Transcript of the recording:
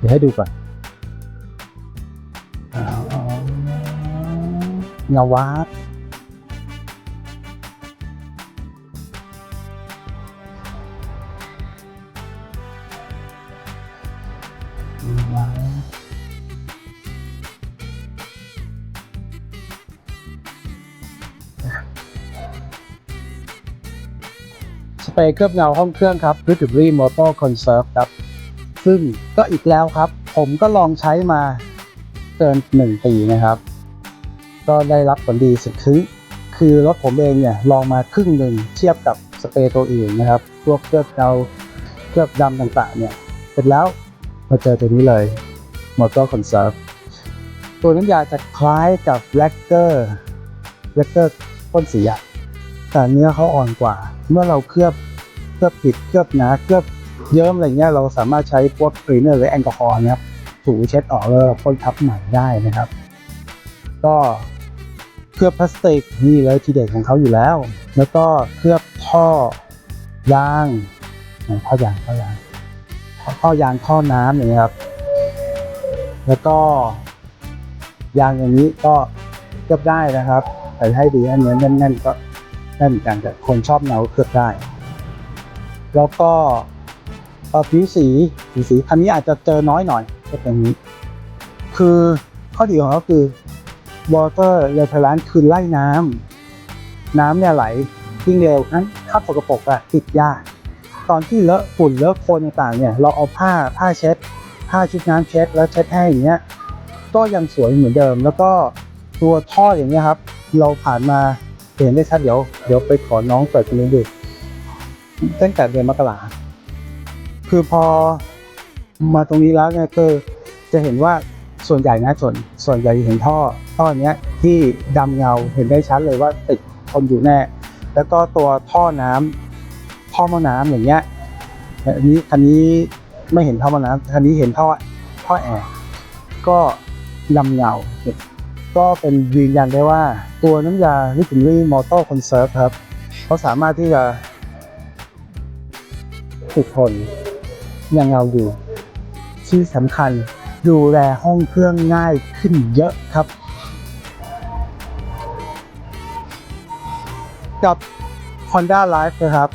เดี๋ยวให้ดูก่อนเงาวาดสเปรย์เคลือบเงาห้องเครื่องครับ r i t u b r y Motor Conserve ครับ ซึ่งก็อีกแล้วครับ ผมก็ลองใช้มาเกินหนึ่งปีนะครับ ก็ได้รับผลดีสุดคือคือรถผมเองเนี่ยลองมาครึ่งหนึ่งเทียบกับสเปรย์ตัวอื่นนะครับพวกเคลือบเงาเคลือบดำต่างๆเนี่ยเสร็จแล้วมาเจอตัวนี้เลย Motor Conserve ตัวน้ำยาจะคล้ายกับ r a c k e r r a c k e r พ่นสีอะแต่เนื้อเขาอ่อนกว่า เมื่อเราเคลือบเคลือบผิดเคลือบหนาเคลือบ เยิ้มอะไรเงี้ยเราสามารถใช้พวกคลีนเนอร์หรือแอลกอฮอล์นะครับถูเช็ดออกแล้วพ่นทับใหม่ได้นะครับ ก็เคลือบพลาสติกนี่เลยทีเด็ดของเขาอยู่แล้ว แล้วก็เคลือบท่อยางท่อยางท่อยางท่อยางท่อน้ำอย่างเงี้ครับ แล้วก็ยางอย่างนี้ก็เคลือบได้นะครับแต่ให้ดีให้เนื้แน่นๆก็ได้เหมือนกันแต่คนชอบเนาเคลือบได้ แล้วก็ ผิวสีผิวสีคันนี้อาจจะเจอน้อยหน่อยก็เป็นอย่างนี้ คือข้อดีของเขาคือ water repellent คือไล่น้ำน้ำเนี่ยไหลวิ่งเร็วนั้นถ้าสกปรกอะติดยากตอนที่เลอะฝุ่นเลอะโคลนต่างๆเนี่ยเราเอาผ้าผ้าเช็ด ผ้าชุบน้ำเช็ดแล้วเช็ดให้อย่างเงี้ยก็ยังสวยเหมือนเดิม แล้วก็ตัวท่ออย่างเงี้ยครับ เราผ่านมาเห็นได้ชัดเดี๋ยวเดี๋ยวไปขอน้องเปิดกันดูตั้งแต่เดือนมกรา คือพอมาตรงนี้แล้วเนี่ยคือจะเห็นว่าส่วนใหญ่นะส่วนส่วนใหญ่เห็นท่อท่อเนี้ยที่ดำเงาเห็นได้ชัดเลยว่าติดทนอยู่แน่ แล้วก็ตัวท่อน้ำท่อม้อน้ำอย่างเงี้ยอันนี้คันนี้ไม่เห็นท่อม้อน้ำคันนี้เห็นท่อท่อแอร์ก็ดำเงาก็เป็นยืนยันได้ว่าตัวน้ำยาลิขิลี่มอเตอร์คอนเซิร์ฟครับเขาสามารถที่จะติดทน ยังเอาอยู่ ที่สำคัญดูแลห้องเครื่องง่ายขึ้นเยอะครับ กับ Honda Life นะครับ